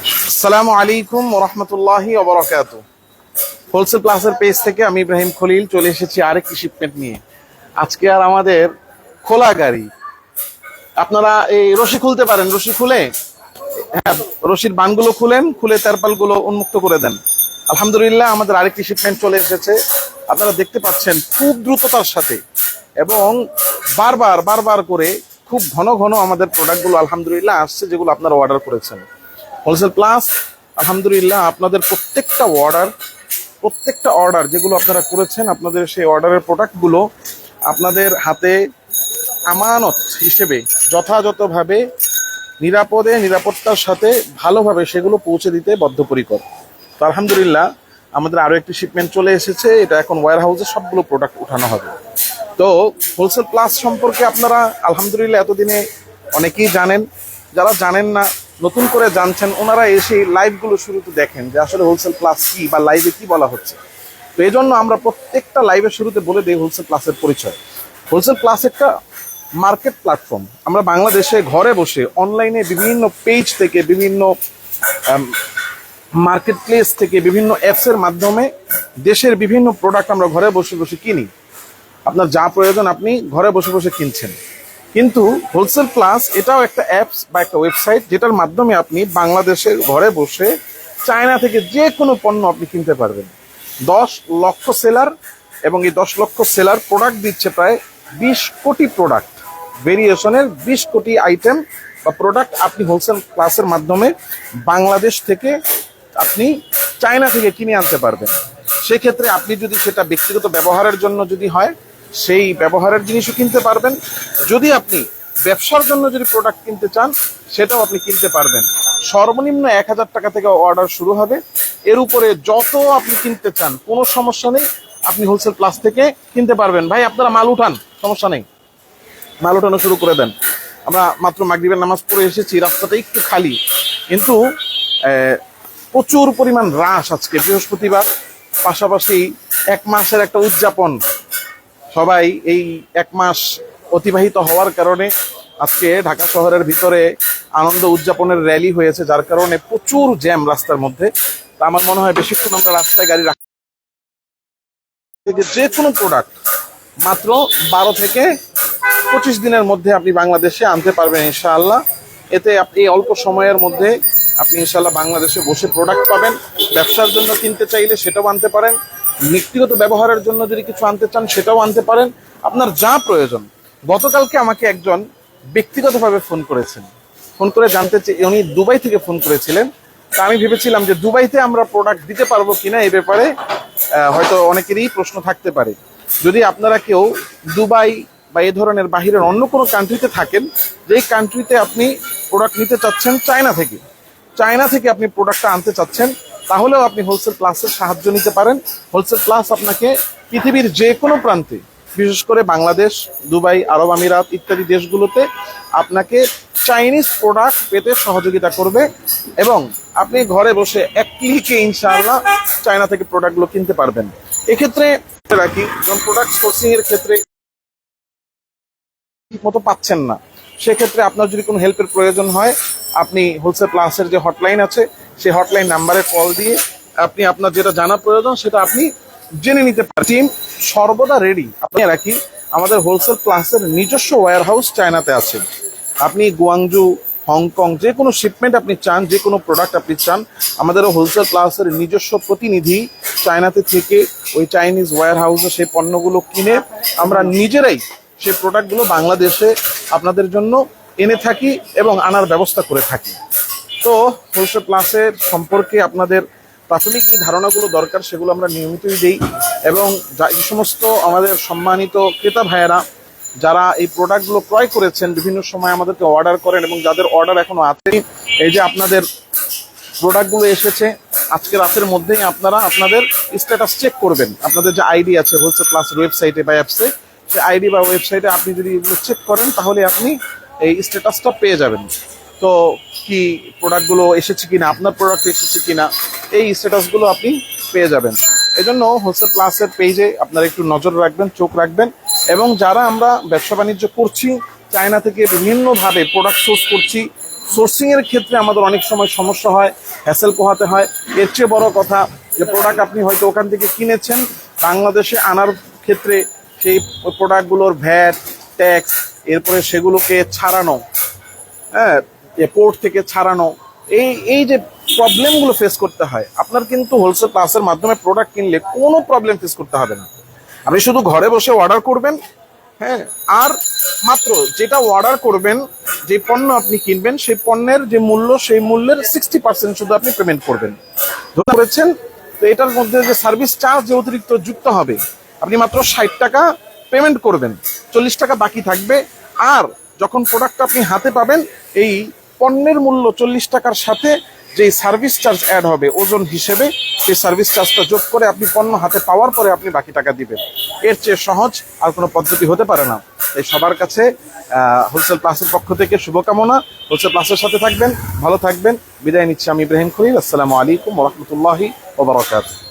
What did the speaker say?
আসসালামু আলাইকুম রহমতুল্লাহি অবরাকাত হোলসেল প্লাসের পেজ থেকে আমি ইব্রাহিম খলিল চলে এসেছি আরেকটি শিপমেন্ট নিয়ে। আজকে আর আমাদের খোলা গাড়ি। আপনারা এই রশি খুলতে পারেন, রশি খুলে? হ্যাঁ রশির বানগুলো খুলেন, খুলে তারপালগুলো উন্মুক্ত করে দেন। আলহামদুলিল্লাহ আমাদের আরেকটি শিপমেন্ট চলে এসেছে। আপনারা দেখতে পাচ্ছেন খুব দ্রুততার সাথে এবং বারবার বারবার করে খুব ঘন ঘন আমাদের প্রোডাক্টগুলো আলহামদুলিল্লাহ আসছে যেগুলো আপনারা অর্ডার করেছেন। হোলসেল প্লাস আলহামদুলিল্লাহ, আপনাদের প্রত্যেকটা অর্ডার প্রত্যেকটা অর্ডার যেগুলো আপনারা করেছেন, আপনাদের সেই অর্ডারের প্রোডাক্টগুলো আপনাদের হাতে আমানত হিসেবে যথাযথভাবে, নিরাপদে, নিরাপত্তার সাথে ভালোভাবে সেগুলো পৌঁছে দিতে বদ্ধপরিকর। তো আলহামদুলিল্লাহ, আমাদের আরও একটি শিপমেন্ট চলে এসেছে, এটা এখন ওয়্যার হাউসে সবগুলো প্রোডাক্ট উঠানো হবে। তো হোলসেল প্লাস সম্পর্কে আপনারা আলহামদুলিল্লাহ এতদিনে অনেকেই জানেন, যারা জানেন না নতুন করে জানছেন, ওনারা এসে লাইভগুলো শুরুতে দেখেন যে আসলে হোলসেল প্লাস কি বা লাইভে কি বলা হচ্ছে। তো এই জন্য আমরা প্রত্যেকটা লাইভের শুরুতে বলে দিই হোলসেল প্লাসের পরিচয়। হোলসেল প্লাস একটা মার্কেট প্ল্যাটফর্ম আমরা বাংলাদেশে ঘরে বসে অনলাইনে বিভিন্ন পেজ থেকে বিভিন্ন মার্কেট প্লেস থেকে বিভিন্ন অ্যাপসের মাধ্যমে দেশের বিভিন্ন প্রোডাক্ট আমরা ঘরে বসে বসে কিনি। আপনার যা প্রয়োজন আপনি ঘরে বসে বসে কিনছেন। কিন্তু হোলসেল প্লাস এটাও একটা অ্যাপস বা একটা ওয়েবসাইট যেটার মাধ্যমে আপনি বাংলাদেশের ঘরে বসে চায়না থেকে যে কোনো পণ্য আপনি কিনতে পারবেন। দশ লক্ষ সেলার এবং এই দশ লক্ষ সেলার প্রোডাক্ট দিচ্ছে প্রায় বিশ কোটি প্রোডাক্ট ভেরিয়েশনের বিশ কোটি আইটেম বা প্রোডাক্ট আপনি হোলসেল ক্লাসের মাধ্যমে বাংলাদেশ থেকে আপনি চায়না থেকে কিনে আনতে পারবেন। সেক্ষেত্রে আপনি যদি সেটা ব্যক্তিগত ব্যবহারের জন্য যদি হয় সেই ব্যবহারের জিনিসও কিনতে পারবেন। যদি আপনি ব্যবসার জন্য যদি প্রোডাক্ট কিনতে চান, সেটাও আপনি কিনতে পারবেন। সর্বনিম্ন এক হাজার টাকা থেকে অর্ডার শুরু হবে। এর উপরে যত আপনি কিনতে চান, কোনো সমস্যা নেই। আপনি হোলসেল প্লাস থেকে কিনতে পারবেন। ভাই, আপনারা মাল উঠান, সমস্যা নেই। মাল উঠানো শুরু করে দেন। আমরা মাত্র মাগরিবের নামাজ পড়ে এসেছি, রাস্তাটা একটু খালি। কিন্তু প্রচুর পরিমাণ রাশ আজকে, বৃহস্পতিবার। পাশাপাশি এক মাসের একটা উদযাপন। সবাই এই এক মাস অতিবাহিত হওয়ার কারণে আজকে ঢাকা শহরের ভিতরে আনন্দ উদযাপনের র্যালি হয়েছে, যার কারণে প্রচুর জ্যাম রাস্তার মধ্যে। তা আমার মনে হয় বেশিক্ষণ আমরা রাস্তায় গাড়ি রাখ যে কোনো প্রোডাক্ট মাত্র বারো থেকে পঁচিশ দিনের মধ্যে আপনি বাংলাদেশে আনতে পারবেন ইনশাআল্লাহ। এতে আপনি এই অল্প সময়ের মধ্যে আপনি ইনশাআল্লাহ বাংলাদেশে বসে প্রোডাক্ট পাবেন। ব্যবসার জন্য কিনতে চাইলে সেটাও আনতে পারেন। ব্যক্তিগত ব্যবহারের জন্য যদি কিছু আনতে চান, সেটাও আনতে পারেন। আপনার যা প্রয়োজন। গতকালকে আমাকে একজন ব্যক্তিগতভাবে ফোন করেছেন। ফোন করে জানতে চেয়ে উনি দুবাই থেকে ফোন করেছিলেন। তা আমি ভেবেছিলাম যে দুবাইতে আমরা প্রোডাক্ট দিতে পারব কিনা এই ব্যাপারে হয়তো অনেকেরই প্রশ্ন থাকতে পারে। যদি আপনারা কেউ দুবাই বা এই ধরনের বাহিরের অন্য কোনো কান্ট্রিতে থাকেন যেই কান্ট্রিতে আপনি প্রোডাক্ট নিতে চাচ্ছেন, চায়না থেকে। চায়না থেকে আপনি প্রোডাক্টটা আনতে চাচ্ছেন তাহলেও আপনি হোলসেল প্লাসের সাহায্য নিতে পারেন। হোলসেল প্লাস আপনাকে পৃথিবীর যে কোনো প্রান্তে, বিশেষ করে বাংলাদেশ, দুবাই, আরব আমিরাত ইত্যাদি দেশগুলোতে আপনাকে চাইনিজ প্রোডাক্ট পেতে সহযোগিতা করবে এবং আপনি ঘরে বসে এক ক্লিকে ইনশাআল্লাহ চায়না থেকে প্রোডাক্টগুলো কিনতে পারবেন। এক্ষেত্রে রাখি, যখন প্রোডাক্ট সোর্সিং এর ক্ষেত্রে মতো পাচ্ছেন না, সেক্ষেত্রে আপনার যদি কোনো হেল্পের প্রয়োজন হয়, আপনি হোলসেল প্লাসের যে হটলাইন আছে সেই হটলাইন নাম্বারে কল দিয়ে আপনি আপনার যেটা জানা প্রয়োজন সেটা আপনি জেনে নিতে পারেন। টিম সর্বদা রেডি আপনি রাখি আমাদের হোলসেল প্লাসের নিজস্ব ওয়্যার হাউস চায়নাতে আছে আপনি গুয়াংজু, হংকং, যে কোনো শিপমেন্ট আপনি চান, যে কোনো প্রোডাক্ট আপনি চান, আমাদের হোলসেল প্লাসের নিজস্ব প্রতিনিধি চায়নাতে থেকে ওই চাইনিজ ওয়্যার হাউসে সেই পণ্যগুলো কিনে আমরা নিজেরাই সেই প্রোডাক্টগুলো বাংলাদেশে আপনাদের জন্য এনে থাকি এবং আনার ব্যবস্থা করে থাকি। তো হোলসেল প্লাসের সম্পর্কে আপনাদের প্রাথমিক যে ধারণাগুলো দরকার, সেগুলো আমরা নিয়মিতই দিই এবং যা- সমস্ত আমাদের সম্মানিত ক্রেতা ভাইয়েরা যারা এই প্রোডাক্টগুলো ক্রয় করেছেন, বিভিন্ন সময় আমাদেরকে অর্ডার করেন এবং যাদের অর্ডার এখনও আছে, এই যে আপনাদের প্রোডাক্টগুলো এসেছে, আজকে রাতের মধ্যেই আপনারা আপনাদের স্ট্যাটাস চেক করবেন। আপনাদের যে আইডি আছে হোলসেল প্লাস ওয়েবসাইটে বা অ্যাপসে সেই আইডি বা ওয়েবসাইটে আপনি যদি এগুলো চেক করেন, তাহলে আপনি এই স্ট্যাটাসটা পেয়ে যাবেন। তো কি প্রোডাক্টগুলো এসেছে কিনা, আপনার প্রোডাক্ট এসেছে কিনা, এই স্ট্যাটাসগুলো আপনি পেয়ে যাবেন। এই জন্য হোলসেল প্লাসের পেজে আপনারা একটু নজর রাখবেন, চোখ রাখবেন এবং যারা আমরা ব্যবসা বাণিজ্য করছি চায়না থেকে বিভিন্নভাবে প্রোডাক্ট সোর্স করছি সোর্সিং এর ক্ষেত্রে আমাদের অনেক সময় সমস্যা হয় হ্যাসেল পোহাতে হয়। এর চেয়ে বড় কথা, যে প্রোডাক্ট আপনি হয়তো ওখান থেকে কিনেছেন, বাংলাদেশে আনার ক্ষেত্রে সেই প্রোডাক্টগুলোর ভ্যাট ট্যাক্স এরপরে সেগুলোকে ছাড়ানো হ্যাঁ পোর্ট থেকে ছাড়ানো, এই এই যে প্রবলেমগুলো ফেস করতে হয়, আপনার কিন্তু হোলসেল ক্লাসের মাধ্যমে প্রোডাক্ট কিনলে কোনো প্রবলেম ফেস করতে হবে না। আপনি শুধু ঘরে বসে অর্ডার করবেন হ্যাঁ আর মাত্র যেটা অর্ডার করবেন, যে পণ্য আপনি কিনবেন, সেই পণ্যের যে মূল্য, সেই মূল্যের সিক্সটি পার্সেন্ট শুধু আপনি পেমেন্ট করবেন। ধরে করেছেন, তো এটার মধ্যে যে সার্ভিস চার্জ যে অতিরিক্ত যুক্ত হবে, আপনি মাত্র ষাট টাকা পেমেন্ট করবেন, চল্লিশ টাকা বাকি থাকবে, আর যখন প্রোডাক্টটা আপনি হাতে পাবেন, এই পণ্যের মূল্য চল্লিশ টাকার সাথে যে সার্ভিস চার্জ অ্যাড হবে, ওজন হিসেবে সেই সার্ভিস চার্জটা যোগ করে আপনি পণ্য হাতে পাওয়ার পরে আপনি বাকি টাকা দিবেন। এর চেয়ে সহজ আর কোনো পদ্ধতি হতে পারে না। এই সবার কাছে হোলসেল প্লাসের পক্ষ থেকে শুভকামনা। হোলসেল প্লাসের সাথে থাকবেন, ভালো থাকবেন। বিদায় নিচ্ছি আমি ইব্রাহিম খলিল। আসসালামু আলাইকুম রহমতুল্লাহি ওবরাকাতুহ